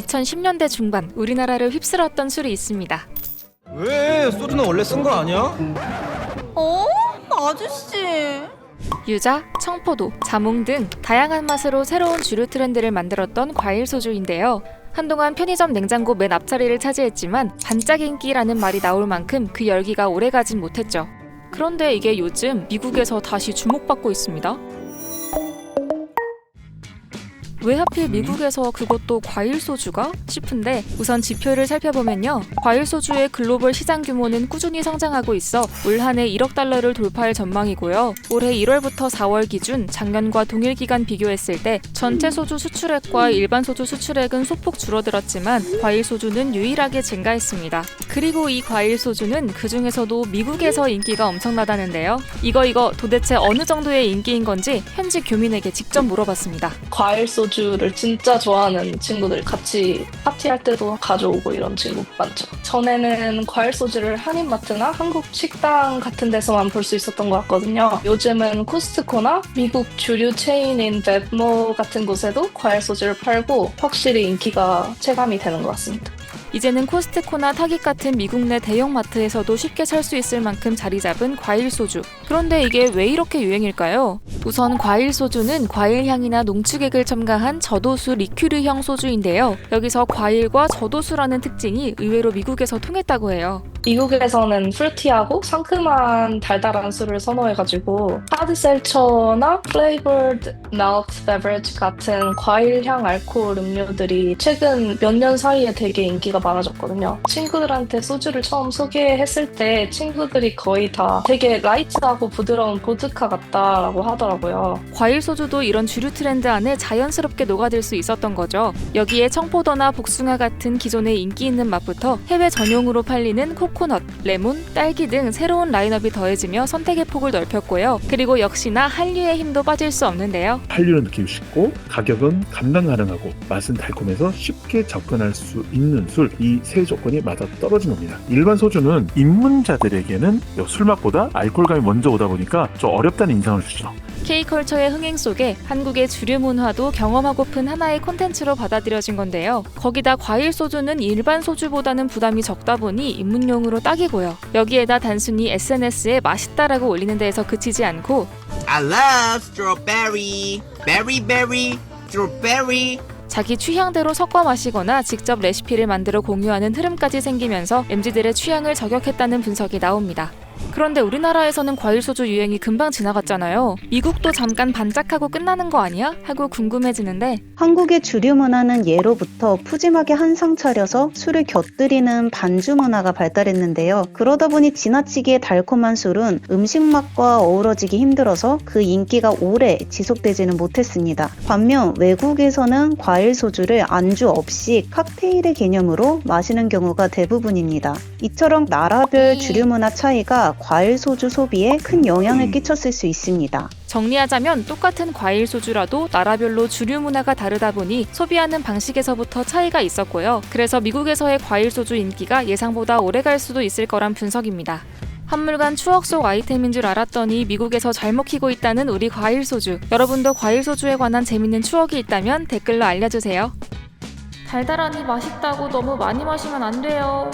2010년대 중반 우리나라를 휩쓸었던 술이 있습니다. 왜? 소주는 원래 쓴 거 아니야? 어? 아저씨. 유자, 청포도, 자몽 등 다양한 맛으로 새로운 주류 트렌드를 만들었던 과일 소주인데요. 한동안 편의점 냉장고 맨 앞자리를 차지했지만 반짝 인기라는 말이 나올 만큼 그 열기가 오래가진 못했죠. 그런데 이게 요즘 미국에서 다시 주목받고 있습니다. 왜 하필 미국에서 그것도 과일 소주가 싶은데 우선 지표를 살펴보면요. 과일 소주의 글로벌 시장 규모는 꾸준히 성장하고 있어 올 한 해 1억 달러를 돌파할 전망이고요. 올해 1월부터 4월 기준 작년과 동일 기간 비교했을 때 전체 소주 수출액과 일반 소주 수출액은 소폭 줄어들었지만 과일 소주는 유일하게 증가했습니다. 그리고 이 과일 소주는 그 중에서도 미국에서 인기가 엄청나다는데요. 이거 이거 도대체 어느 정도의 인기인 건지 현지 교민에게 직접 물어봤습니다. 과일 소주 를 진짜 좋아하는 친구들 같이 파티할 때도 가져오고 이런 친구 많죠. 전에는 과일 소주를 한인마트나 한국 식당 같은 데서만 볼 수 있었던 것 같거든요. 요즘은 코스트코나 미국 주류 체인인 웹모 같은 곳에도 과일 소주를 팔고 확실히 인기가 체감이 되는 것 같습니다. 이제는 코스트코나 타깃 같은 미국 내 대형 마트에서도 쉽게 살 수 있을 만큼 자리 잡은 과일 소주. 그런데 이게 왜 이렇게 유행일까요? 우선 과일 소주는 과일 향이나 농축액을 첨가한 저도수 리큐르형 소주인데요. 여기서 과일과 저도수라는 특징이 의외로 미국에서 통했다고 해요. 미국에서는 프루티하고 상큼한 달달한 술을 선호해가지고 하드셀처나 플레이버드 멜트 베버리지 같은 과일향 알코올 음료들이 최근 몇 년 사이에 되게 인기가 많아졌거든요. 친구들한테 소주를 처음 소개했을 때 친구들이 거의 다 되게 라이트하고 부드러운 보드카 같다라고 하더라고요. 과일 소주도 이런 주류 트렌드 안에 자연스럽게 녹아들 수 있었던 거죠. 여기에 청포도나 복숭아 같은 기존에 인기 있는 맛부터 해외 전용으로 팔리는 코코넛, 레몬, 딸기 등 새로운 라인업이 더해지며 선택의 폭을 넓혔고요. 그리고 역시나 한류의 힘도 빠질 수 없는데요. 한류를 느끼기 쉽고 가격은 감당 가능하고 맛은 달콤해서 쉽게 접근할 수 있는 술 이 세 조건이 맞아 떨어진 겁니다. 일반 소주는 입문자들에게는 술 맛보다 알코올감이 먼저 오다 보니까 좀 어렵다는 인상을 주죠. K컬처의 흥행 속에 한국의 주류 문화도 경험하고픈 하나의 콘텐츠로 받아들여진 건데요. 거기다 과일 소주는 일반 소주보다는 부담이 적다 보니 입문용으로 딱이고요. 여기에다 단순히 SNS에 맛있다라고 올리는 데에서 그치지 않고 I love strawberry, berry berry, strawberry. 자기 취향대로 섞어 마시거나 직접 레시피를 만들어 공유하는 흐름까지 생기면서 MZ들의 취향을 저격했다는 분석이 나옵니다. 그런데 우리나라에서는 과일 소주 유행이 금방 지나갔잖아요. 미국도 잠깐 반짝하고 끝나는 거 아니야? 하고 궁금해지는데 한국의 주류 문화는 예로부터 푸짐하게 한상 차려서 술을 곁들이는 반주 문화가 발달했는데요. 그러다 보니 지나치게 달콤한 술은 음식 맛과 어우러지기 힘들어서 그 인기가 오래 지속되지는 못했습니다. 반면 외국에서는 과일 소주를 안주 없이 칵테일의 개념으로 마시는 경우가 대부분입니다. 이처럼 나라별 주류 문화 차이 가 과일 소주 소비에 큰 영향을 끼쳤을 수 있습니다. 정리하자면 똑같은 과일 소주라도 나라별로 주류 문화가 다르다 보니 소비하는 방식에서부터 차이가 있었고요. 그래서 미국에서의 과일 소주 인기가 예상보다 오래 갈 수도 있을 거란 분석입니다. 한물간 추억 속 아이템인 줄 알았더니 미국에서 잘 먹히고 있다는 우리 과일 소주. 여러분도 과일 소주에 관한 재밌는 추억이 있다면 댓글로 알려주세요. 달달하니 맛있다고 너무 많이 마시면 안 돼요.